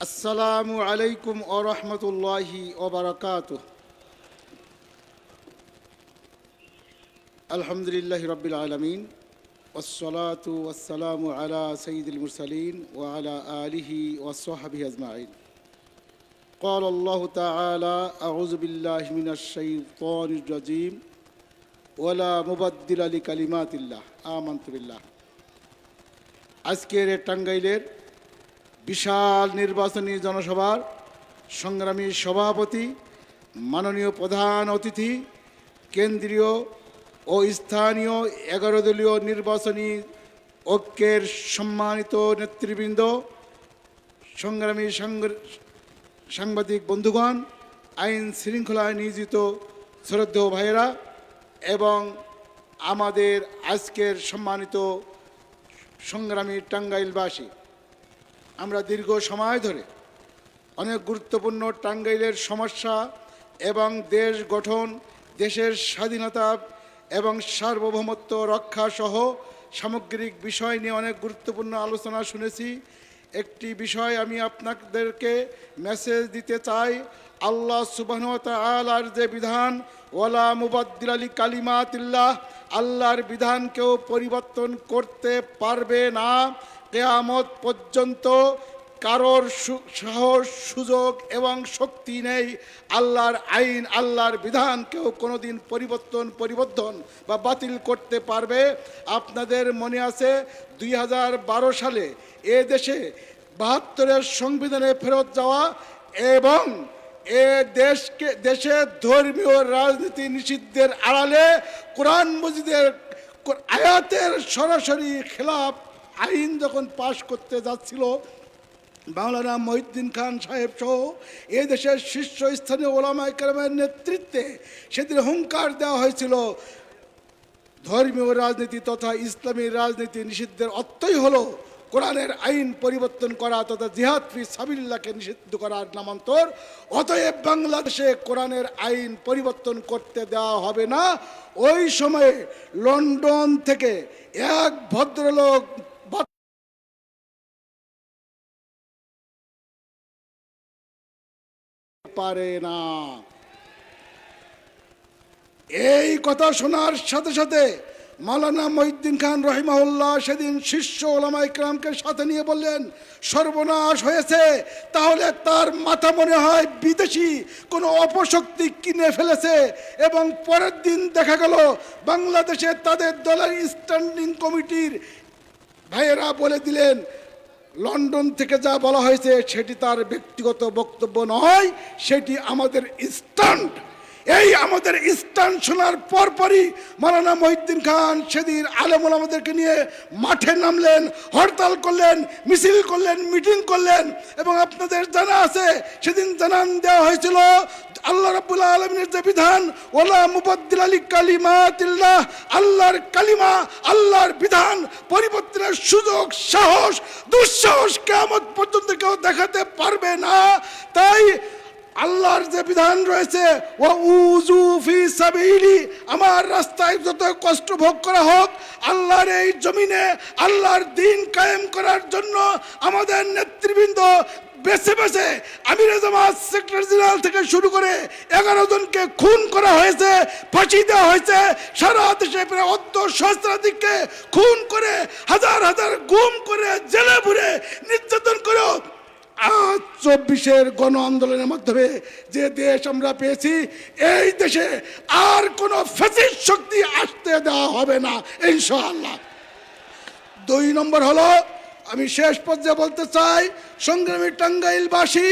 আসসালামু আলাইকুম ও রহমতুল্লাহি ওবরাকাত আলহামদুলিল্লাহ রবিল আলমিন والصلاة والسلام على سيد المرسلين وعلى آله وصحبه أجمعين قال الله تعالى أعوذ بالله من الشيطان الرجيم ولا مبدل لكلمات الله آمنت بالله আজকের এই টাঙ্গাইলের বিশাল নির্বাচনী জনসভার সংগ্রামী সভাপতি, মাননীয় প্রধান অতিথি, কেন্দ্রীয় ও স্থানীয় এগারো দলীয় নির্বাচনী ঐক্যের সম্মানিত নেতৃবৃন্দ, সংগ্রামী সাংগ- সাংবাদিক বন্ধুগণ, আইন শৃঙ্খলায় নিয়োজিত শ্রদ্ধেয় ভাইয়েরা এবং আমাদের আজকের সম্মানিত সংগ্রামী টাঙ্গাইলবাসী। আমরা দীর্ঘ সময় ধরে অনেক গুরুত্বপূর্ণ টাঙ্গাইলের সমস্যা এবং দেশ গঠন, দেশের স্বাধীনতা এবং সার্বভৌমত্ব রক্ষা সহ সামগ্রিক বিষয় নিয়ে অনেক গুরুত্বপূর্ণ আলোচনা শুনেছি। একটি বিষয় আমি আপনাদেরকে মেসেজ দিতে চাই। আল্লাহ সুবাহ আলার যে বিধান, ওয়ালা মুবাদ্দিল আলী কালিমাতিল্লাহ, আল্লাহর বিধান কেউ পরিবর্তন করতে পারবে না। কেয়ামত পর্যন্ত কারোর সাহস, সুযোগ এবং শক্তি নেই। আল্লাহর আইন, আল্লাহর বিধান কেউ কোনোদিন পরিবর্তন পরিবর্তন বা বাতিল করতে পারবে। আপনাদের মনে আছে দুই হাজার বারো সালে এ দেশে বাহাত্তরের সংবিধানে ফেরত যাওয়া এবং এ দেশকে, দেশে ধর্মীয় রাজনীতি নিষিদ্ধের আড়ালে কোরআন মজিদের আয়াতের সরাসরি খেলাফ আইন যখন পাশ করতে যাচ্ছিল মাওলানা মহিউদ্দিন খান সাহেব সহ এ দেশের শীর্ষস্থানীয় ওলামাই কেরামের নেতৃত্বে সেদিন হুঙ্কার দেওয়া হয়েছিল। ধর্মীয় রাজনীতি তথা ইসলামী রাজনীতি নিষিদ্ধের অর্থই হলো কোরআনের আইন পরিবর্তন করা তথা জিহাদ ফি সাবিল্লাকে নিষিদ্ধ করার নামান্তর। অতএব বাংলাদেশে কোরআনের আইন পরিবর্তন করতে দেওয়া হবে না। ওই সময়ে লন্ডন থেকে এক ভদ্রলোক পারে না। এই কথা শোনার সাথে সাথে মালানা মহিউদ্দিন খান রহিমাউল্লাহ সেদিন শিষ্য ওলামা ইকরামকে সাথে নিয়ে বললেন, সর্বনাশ হয়েছে। তাহলে তার মাথা মনে হয় বিদেশি। কোনো অপশক্তি কিনে ফেলেছে এবং পরের দিন দেখা গেল বাংলাদেশে তাদের দলের স্ট্যান্ডিং কমিটির ভাইয়েরা বলে দিলেন লন্ডন থেকে যা বলা হয়েছে সেটি তার ব্যক্তিগত বক্তব্য নয় সেটি আমাদের স্ট্যান্ড এই আমাদের স্ট্যান্ড শোনার পরপরই মারানা মহিউদ্দিন খান সেদিন আলেমুল আমাদেরকে নিয়ে মাঠে নামলেন, হরতাল করলেন, মিছিল করলেন, মিটিং করলেন এবং আপনাদের জানা আছে, সেদিন জানান দেওয়া হয়েছিল, আল্লাহ রাব্বুল আলমিনের যে বিধান ওলা মুবাদ্দিল আলী কালিমাতিল্লাহ, আল্লাহর কালিমা, আল্লাহর বিধান পরিবর্তনের সুযোগ, সাহস, দুঃসাহস কেমন পর্যন্ত কেউ দেখাতে পারবে না। তাই আল্লাহর যে বিধান রয়েছে ও উজু ফি সাবিলি, আমার রাস্তায় যত কষ্ট ভোগ করা হোক, আল্লাহর এই জমিনে আল্লাহর দিন কায়েম করার জন্য আমাদের নেতৃবৃন্দ বেছে বেছে আমির জামাত সেক্রেটারি জেনারেল থেকে শুরু করে এগারো জনকে খুন করা হয়েছে, ফাঁসি দেওয়া হয়েছে, সারা দেশে প্রায় অর্ধ সহস্রাধিককে খুন করে, হাজার হাজার গুম করে, জেলে ভরে নির্যাতন করে আজ চব্বিশের গণ আন্দোলনের মাধ্যমে যে দেশ আমরা পেয়েছি, এই দেশে আর কোনো ফেসির শক্তি আসতে দেওয়া হবে না, ইনশাআল্লাহ। দুই নম্বর হলো, আমি শেষ পর্যায়ে বলতে চাই, সংগ্রামী টাঙ্গাইলবাসী,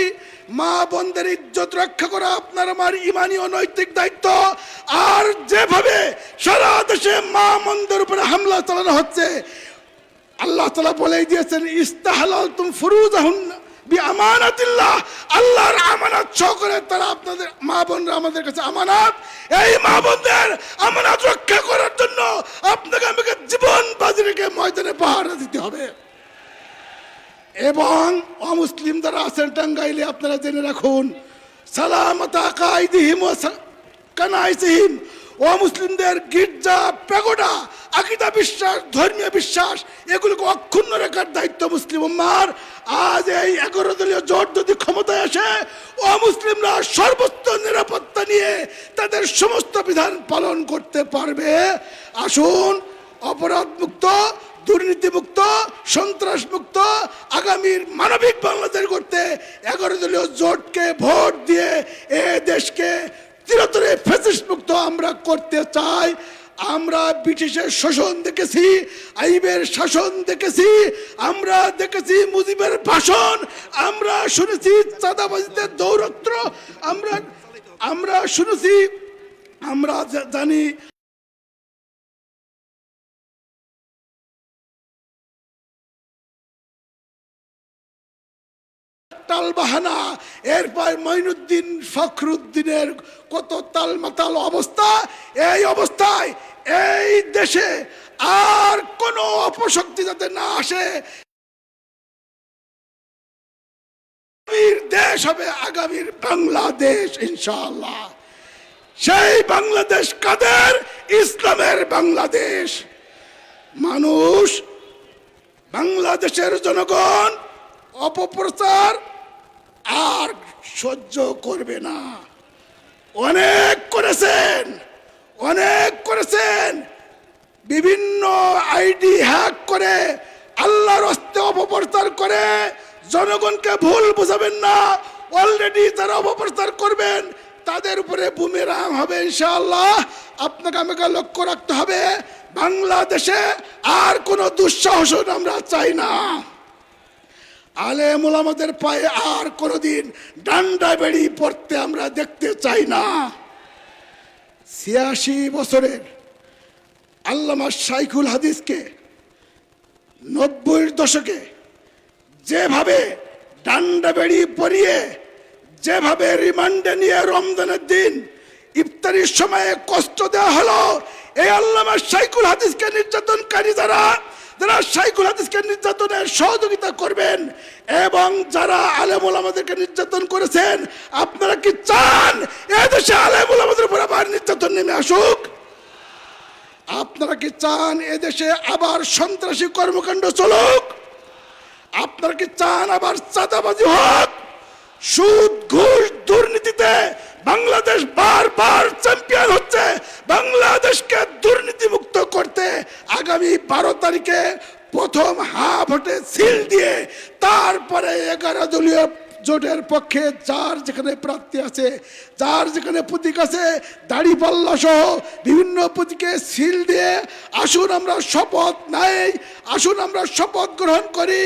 মা বোনদের ইজ্জত রক্ষা করা আপনার আমার ইমানি ও নৈতিক দায়িত্ব। আর যেভাবে সারা দেশে মা মন্দের উপরে হামলা চালানো হচ্ছে, আল্লাহ তালা বলেই দিয়েছেন ইস্তাহালাল তুম ফুরুজ আল্লাহর আমানত করে তারা আপনাদের মা বোনরা আমাদের কাছে আমানত। এই মা বোনদের আমানত রক্ষা করার জন্য আপনাকে আমাকে জীবন বাজি রেখে ময়দানে পাহারা দিতে হবে। এবং অমুসলিম যারা আছেন, টাঙ্গাইলে আপনারা জেনে রাখুন, সালামতা সা- কানাইসিহিম। ও মুসলিমদের গির্জা পেগোডা আকিদা বিশ্বাস, ধর্মীয় বিশ্বাস, এগুলোকে অক্ষুণ্ণ রাখার দায়িত্ব মুসলিম উম্মার আজ এই এগারো দলীয় জোট যদি ক্ষমতায় আসে, অমুসলিমরা সর্বোচ্চ নিরাপত্তা নিয়ে তাদের সমস্ত বিধান পালন করতে পারবে। আসুন অপরাধ মুক্ত দুর্নীতি মুক্ত সন্ত্রাস মুক্ত আগামীর মানবিক বাংলাদেশ করতে এগারো দলীয় জোটকে ভোট দিয়ে এ দেশকে চিরতরে ফেসিস মুক্ত আমরা করতে চাই। আমরা ব্রিটিশের শোষণ দেখেছি, আইবের শাসন দেখেছি, আমরা দেখেছি মুজিবের ভাষণ, আমরা শুনেছি চাঁদাবাজিদের দৌরত্র আমরা আমরা শুনেছি, আমরা জানি টালবাহানা এরপর মঈনুদ্দিন ফখরুদ্দিনের কত তালমাতাল অবস্থা? এই অবস্থায় এই দেশে আর কোনো অপশক্তি যাতে না আসে। দেশ হবে, আগামীর বাংলাদেশ, ইনশাআল্লাহ। সেই বাংলাদেশ কাদের? ইসলামের বাংলাদেশ। মানুষ বাংলাদেশের জনগণ, অপপ্রচার আর সহ্য করবে না। অনেক করেছেন অনেক করেছেন। বিভিন্ন আইডি হ্যাক করে আল্লাহর হস্তে অপপ্রচার করে জনগণকে ভুল বোঝাবেন না। অলরেডি যারা অপপ্রচার করবেন, তাদের উপরে বুমেরাং হবে ইনশাআল্লাহ। আপনাকে আমাকে লক্ষ্য রাখতে হবে, বাংলাদেশে আর কোনো দুঃসাহস আমরা চাই না। আলেমুল আমাদের পায়ে আর কোনোদিন ডান্ডা বেড়ি পড়তে আমরা দেখতে চাই না। ছিয়াশি বছরের আল্লামা শাইখুল হাদিসকে নব্বইয়ের দশকে যেভাবে ডান্ডা বেড়ি পরিয়ে যেভাবে রিমান্ডে নিয়ে রমজানের দিন ইফতারির সময়ে কষ্ট দেওয়া হলো, এই আল্লামা শাইকুল হাদিসকে নির্যাতনকারী যারা যারা শাইকুল হাদিসকে নির্যাতনের সহযোগিতা করবেন এবং যারা আলেমুল আমাদেরকে নির্যাতন করেছেন, আপনারা কি চান এদেশে আলেমুল আমাদের উপর আবার নির্যাতন নেমে আসুক? আপনারা কি চান এদেশে আবার সন্ত্রাসী কর্মকাণ্ড চলুক? আপনারা কি চান আবার চাঁদাবাজি হোক? সুদ, ঘুষ, দুর্নীতিতে বাংলাদেশ বারবার চ্যাম্পিয়ন হচ্ছে, বাংলাদেশকে দুর্নীতি মুক্ত করতে আগামী বারো তারিখে প্রথম হা ভোটে সিল দিয়ে তারপরে এগারো দলীয় জোটের পক্ষে যার যেখানে প্রার্থী আছে, যার যেখানে প্রতীক আছে দাড়িপাল্লা সহ বিভিন্ন প্রতীকে সিল দিয়ে আসুন আমরা শপথ নেই, আসুন আমরা শপথ গ্রহণ করি।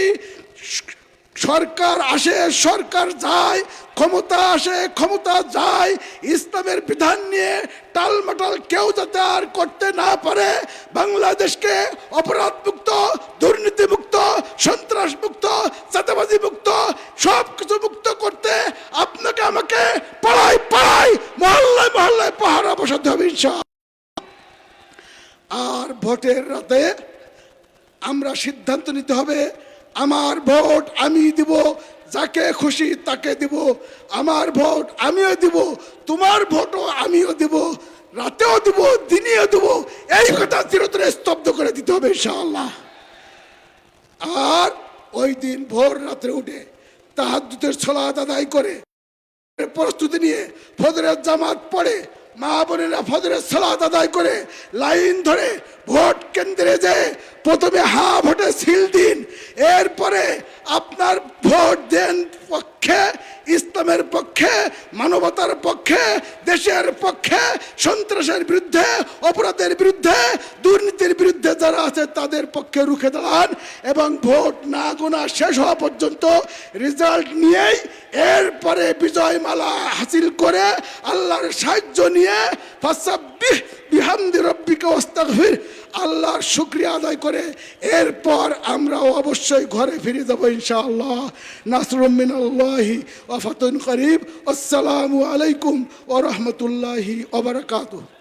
সরকার আসে, সরকার যায়, ক্ষমতা আসে, ক্ষমতা যায়, ইসলামের বিধান নিয়ে টালমাটাল কেউ যাতে আর করতে না পারে, বাংলাদেশকে অপরাধ মুক্ত দুর্নীতি মুক্ত সন্ত্রাস মুক্ত চাঁদাবাজি মুক্ত সব কিছু মুক্ত করতে আপনাকে আমাকে পাড়ায় পাড়ায়, মহল্লায় মহল্লায় পাহারা বসাতে হবে আর ভোটের রাতে আমরা সিদ্ধান্ত নিতে হবে আমার ভোট আমি দিব, যাকে খুশি তাকে দিব। আমার ভোট আমিও দিব, তোমার ভোটও আমিও দিব। রাতেও দিব, দিনেও দিব। এই কথা চিরতরে স্তব্ধ করে দিতে হবে ইনশাআল্লাহ। আর ওই দিন ভোর রাত্রে উঠে তাহাদ্দুতের ছলাত আদায় করে প্রস্তুতি নিয়ে ফজরের জামাত পড়ে, মা বোনেরা ফজরের সালাত আদায় করে লাইন ধরে ভোট কেন্দ্রে যে প্রথমে হা ভোটে সিল দিন, এরপরে আপনার ভোট দেন পক্ষে, ইসলামের পক্ষে, মানবতার পক্ষে, দেশের পক্ষে, সন্ত্রাসের বিরুদ্ধে, অপরাধের বিরুদ্ধে, দুর্নীতির বিরুদ্ধে যারা আছে তাদের পক্ষে রুখে দাঁড়ান এবং ভোট না গোনা শেষ হওয়া পর্যন্ত রেজাল্ট নিয়েই এরপরে বিজয় মালা হাসিল করে আল্লাহর সাহায্য নিয়ে, ফাসাব্বিহ বিহামদি রব্বিকা ওয়াস্তাগফির, আল্লাহর শুক্রিয়া আদায় করে এরপর আমরা অবশ্যই ঘরে ফিরে যাব ইনশাআল্লাহ। নাসরুমিনাল্লাহি ওয়া ফাতুন করিব। আসসালামু আলাইকুম ওয়া রাহমাতুল্লাহি ওয়া বারাকাতুহু।